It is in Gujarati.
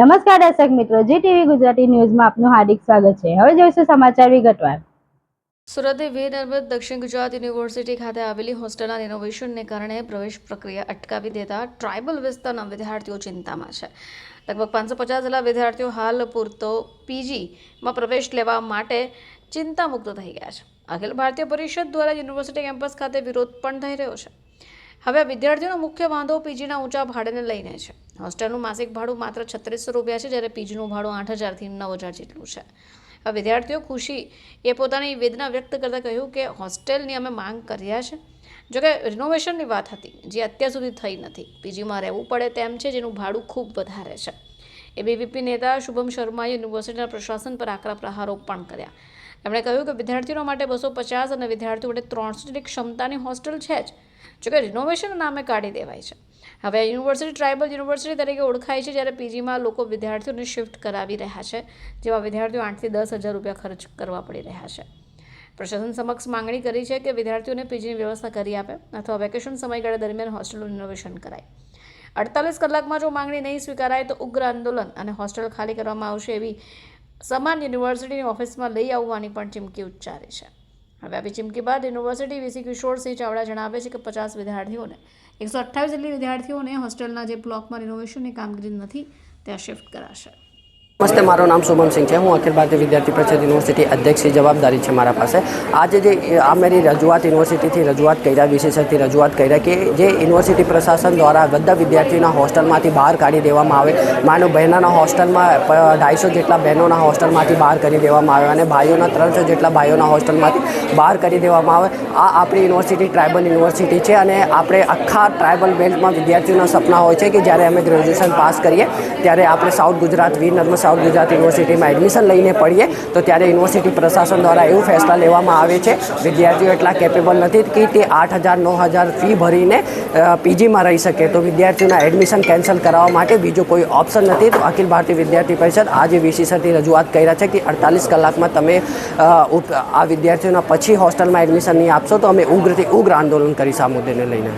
નમસ્કાર દર્શક મિત્રો જી ટીવી ગુજરાતી ન્યૂઝમાં આપનું હાર્દિક સ્વાગત છે. હવે જોઈશું સમાચાર વિગતવાર. સુરતે વીર નર્મદ દક્ષિણ ગુજરાત યુનિવર્સિટી ખાતે આવેલી હોસ્ટેલના રિનોવેશનને કારણે પ્રવેશ પ્રક્રિયા અટકાવી દેતા ટ્રાઇબલ વિસ્તારના વિદ્યાર્થીઓ ચિંતામાં છે. લગભગ પાંચસો પચાસ જેટલા વિદ્યાર્થીઓ હાલ પૂરતો પીજીમાં પ્રવેશ લેવા માટે ચિંતામુક્ત થઈ ગયા છે. અખિલ ભારતીય પરિષદ દ્વારા યુનિવર્સિટી કેમ્પસ ખાતે વિરોધ પણ થઈ રહ્યો છે. હવે વિદ્યાર્થીઓનો મુખ્ય વાંધો પીજીના ઊંચા ભાડાને લઈને છે. હોસ્ટેલનું માસિક ભાડું માત્ર છત્રીસો રૂપિયા છે, જ્યારે પીજીનું ભાડું આઠ હજારથી નવ હજાર જેટલું છે. આ વિદ્યાર્થીઓ ખુશી એ પોતાની વેદના વ્યક્ત કરતાં કહ્યું કે હોસ્ટેલની અમે માંગ કર્યા છે. જોકે રિનોવેશનની વાત હતી, જે અત્યાર સુધી થઈ નથી. પીજીમાં રહેવું પડે તેમ છે, જેનું ભાડું ખૂબ વધારે છે. એબીવીપી નેતા શુભમ શર્માએ યુનિવર્સિટીના પ્રશાસન પર આકરા પ્રહારો પણ કર્યા. એમણે કહ્યું કે વિદ્યાર્થીઓ માટે બસો પચાસ અને વિદ્યાર્થીઓ માટે ત્રણસો જેટલી ક્ષમતાની હોસ્ટેલ છે જ. જોકે રિનોવેશન નામે કાઢી દેવાય છે. હવે યુનિવર્સિટી ટ્રાઇબલ યુનિવર્સિટી તરીકે ઓળખાય છે જ્યારે પીજીમાં લોકો વિદ્યાર્થીઓને શિફ્ટ કરાવી રહ્યા છે જેવા વિદ્યાર્થીઓ આઠથી દસ હજાર રૂપિયા ખર્ચ કરવા પડી રહ્યા છે. પ્રશાસન સમક્ષ માંગણી કરી છે કે વિદ્યાર્થીઓને પીજીની વ્યવસ્થા કરી આપે અથવા વેકેશન સમયગાળા દરમિયાન હોસ્ટેલનું રિનોવેશન કરાય. અડતાલીસ કલાકમાં જો માંગણી નહીં સ્વીકારાય તો ઉગ્ર આંદોલન અને હોસ્ટેલ ખાલી કરવામાં આવશે એવી સમાન યુનિવર્સિટીની ઓફિસમાં લઈ આવવાની પણ ચીમકી ઉચ્ચારી છે. હવે આવી ચીમકી બાદ યુનિવર્સિટી વીસી કિશોરસિંહ ચાવડા જણાવે છે કે પચાસ વિદ્યાર્થીઓને, એકસો અઠ્ઠાવીસ જેટલી વિદ્યાર્થીઓને હોસ્ટેલના જે બ્લોકમાં રિનોવેશનની કામગીરી નથી, ત્યાં શિફ્ટ કરાશે. નમસ્તે, મારું નામ શુભમસિંહ છે. હું અખિલ ભારતીય વિદ્યાર્થી પરિષદ યુનિવર્સિટી અધ્યક્ષની જવાબદારી છે મારા પાસે. આજે જે આ મારી રજૂઆત યુનિવર્સિટીથી રજૂઆત કર્યા વિશેષથી રજૂઆત કર્યા કે જે યુનિવર્સિટી પ્રશાસન દ્વારા બધા વિદ્યાર્થીઓના હોસ્ટેલમાંથી બહાર કાઢી દેવામાં આવે. માનો, બહેનોના હોસ્ટેલમાં ઢાઈસો જેટલા બહેનોના હોસ્ટેલમાંથી બહાર કરી દેવામાં આવે અને ભાઈઓના ત્રણસો જેટલા ભાઈઓના હોસ્ટેલમાંથી બહાર કરી દેવામાં આવે. આ આપણી યુનિવર્સિટી ટ્રાઇબલ યુનિવર્સિટી છે અને આપણે આખા ટ્રાઇબલ બેલ્ટમાં વિદ્યાર્થીઓના સપના હોય છે કે જ્યારે અમે ગ્રેજ્યુએશન પાસ કરીએ, ત્યારે આપણે સાઉથ ગુજરાત વીર નર્મદ સાઉથ ગુજરાત યુનિવર્સિટીમાં એડમિશન લઈને પડીએ, તો ત્યારે યુનિવર્સિટી પ્રશાસન દ્વારા એવું ફેસલા લેવામાં આવે છે, વિદ્યાર્થીઓ એટલા કેપેબલ નથી કે તે આઠ હજાર, નવ હજાર ફી ભરીને પીજીમાં રહી શકે. તો વિદ્યાર્થીઓના એડમિશન કેન્સલ કરાવવા માટે બીજો કોઈ ઓપ્શન નથી. તો અખિલ ભારતીય વિદ્યાર્થી પરિષદ આજે વીસીસરથી રજૂઆત કર્યા છે કે અડતાલીસ કલાકમાં તમે આ વિદ્યાર્થીઓના પછી હોસ્ટેલમાં એડમિશન નહીં આપશો, તો અમે ઉગ્રથી ઉગ્ર આંદોલન કરી આ મુદ્દેને લઈને.